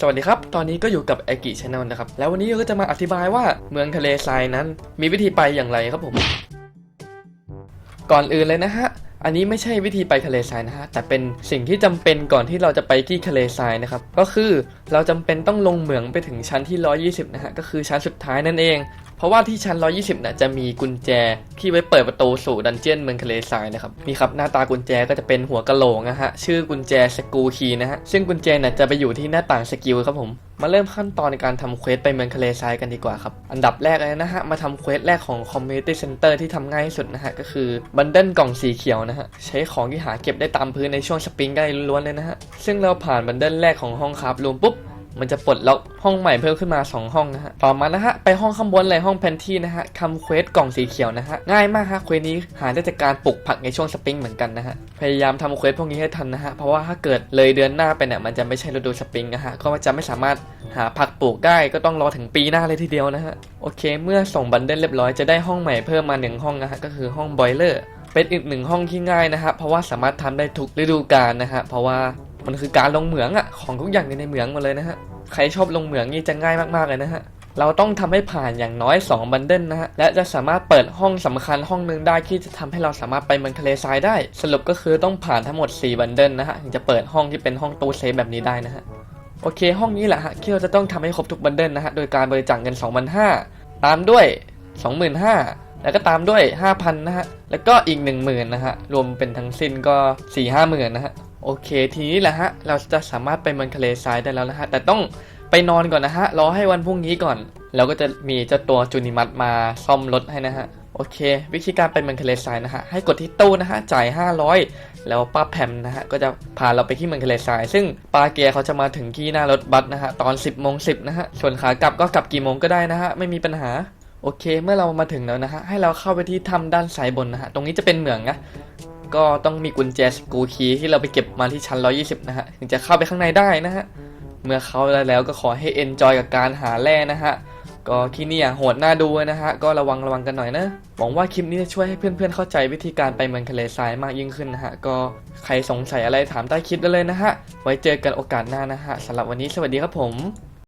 สวัสดีครับ ตอนนี้ก็อยู่กับไอกิชาแนลนะครับ แล้ววันนี้เราก็จะมาอธิบายว่าเมืองทะเลทรายนั้น มีวิธีไปอย่างไรครับผม ก่อนอื่นเลยนะฮะ อันนี้ไม่ใช่วิธีไปทะเลทรายนะฮะ แต่เป็นสิ่งที่จำเป็นก่อนที่เราจะไปที่ทะเลทรายนะครับ ก็คือเราจำเป็นต้องลงเหมืองไปถึงชั้นที่ 120 นะฮะ ก็คือชั้นสุดท้ายนั่นเอง เพราะว่าที่ชั้น 120น่ะจะมีกุญแจที่ไว้เปิดประตูสู่ดันเจียนเมืองทะเลทรายนะครับนี่ครับหน้าตากุญแจก็จะเป็นหัวกะโหลกนะฮะชื่อกุญแจสกูคีนะฮะซึ่งกุญแจน่ะจะไปอยู่ที่หน้าต่างสกิลครับผมมาเริ่มขั้นตอนในการทำเควสไปเมืองทะเลทรายกันดีกว่าครับ อันดับแรกเลยนะฮะ มาทำเควสแรกของ Community Center ที่ทำง่ายที่สุดนะฮะ ก็คือบันเดิลกล่องสีเขียวนะฮะ ใช้ของที่หาเก็บได้ตามพื้นในช่วงสปริงได้ล้วนเลยนะฮะ ซึ่งเราผ่านบันเดิลแรกของห้องคราฟรูมปุ๊บ มันจะปลดล็อกห้องใหม่เพิ่มขึ้นมา 2 ห้องนะฮะ ต่อมานะฮะ ไปห้องข้างบนเลยห้องแพนที่นะฮะทำเควสกล่องสีเขียวนะฮะ ง่ายมากฮะ เควสนี้หาได้จากการปลูกผักในช่วงสปริงเหมือนกันนะฮะ พยายามทำเควสพวกนี้ให้ทันนะฮะ เพราะว่าถ้าเกิดเลยเดือนหน้าไปเนี่ยมันจะไม่ใช่ฤดูสปริงนะฮะ ก็จะไม่สามารถหาผักปลูกได้ก็ต้องรอถึงปีหน้าเลยทีเดียวนะฮะ โอเค เมื่อส่งบันเดิลเรียบร้อยจะได้ห้องใหม่เพิ่มมาหนึ่งห้องนะฮะ ก็คือห้องบอยเลอร์เป็นอีกหนึ่งห้องที่ง่ายนะฮะเพราะว่าสามารถทำได้ทุกฤดูกาลนะฮะเพราะว่า มันคือการลงเหมืองอะของทุกอย่างอยู่ในเหมืองหมดเลยนะฮะใครชอบลงเหมืองนี่จะง่ายมากๆเลยนะฮะเราต้องทำให้ผ่านอย่างน้อย 2 บันเดิลนะฮะ และจะสามารถเปิดห้องสำคัญห้องหนึ่งได้ที่จะทำให้เราสามารถไปเมืองทะเลทรายได้ สรุปก็คือต้องผ่านทั้งหมด 4 บันเดิลนะฮะ ถึงจะเปิดห้องที่เป็นห้องตู้เซฟแบบนี้ได้นะฮะ โอเค ห้องนี้แหละฮะที่เราจะต้องทำให้ครบทุกบันเดิลนะฮะ โดยการบริจาคเงิน 2,500 ตามด้วย 25,000 แล้วก็ตามด้วย 5,000 นะฮะ แล้วก็อีก 10,000 นะฮะ รวมเป็นทั้งสิ้นก็ 4-5 หมื่นนะฮะ โอเค ทีนี้แหละฮะ เราจะสามารถไปเมืองทะเลทรายได้แล้วนะฮะ แต่ต้องไปนอนก่อนนะฮะ รอให้วันพรุ่งนี้ก่อนแล้วก็จะมีเจ้าตัวจูนิมัตมาซ่อมรถให้นะฮะ โอเค วิธีการไปเมืองทะเลทรายนะฮะ ให้กดที่ตู้นะฮะ จ่าย 500 แล้วป้าแพมนะฮะ ก็จะพาเราไปที่เมืองทะเลทราย ซึ่งปาเกียเขาจะมาถึงที่หน้ารถบัสนะฮะ ตอน 10โมง10นะฮะ ส่วนขากลับก็กลับกี่โมงก็ได้นะฮะ ไม่มีปัญหา โอเค เมื่อเรามาถึงแล้วนะฮะ ให้เราเข้าไปที่ถ้ำด้านซ้ายบนนะฮะ ตรงนี้จะเป็นเหมืองนะ ก็ต้องมีกุญแจสกูคีที่เราไปเก็บมาที่ชั้น 120 นะฮะ ถึงจะเข้าไปข้างในได้นะฮะ เมื่อเข้าได้แล้วก็ขอให้เอนจอยกับการหาแร่นะฮะ ก็ที่นี่อะโหดน่าดูนะฮะ ก็ระวังระวังกันหน่อยนะ หวังว่าคลิปนี้จะช่วยให้เพื่อนๆ เข้าใจวิธีการไปเมืองทะเลทรายมากยิ่งขึ้นนะฮะ ก็ใครสงสัยอะไรถามใต้คลิปได้เลยนะฮะ ไว้เจอกันโอกาสหน้านะฮะสำหรับวันนี้สวัสดีครับผม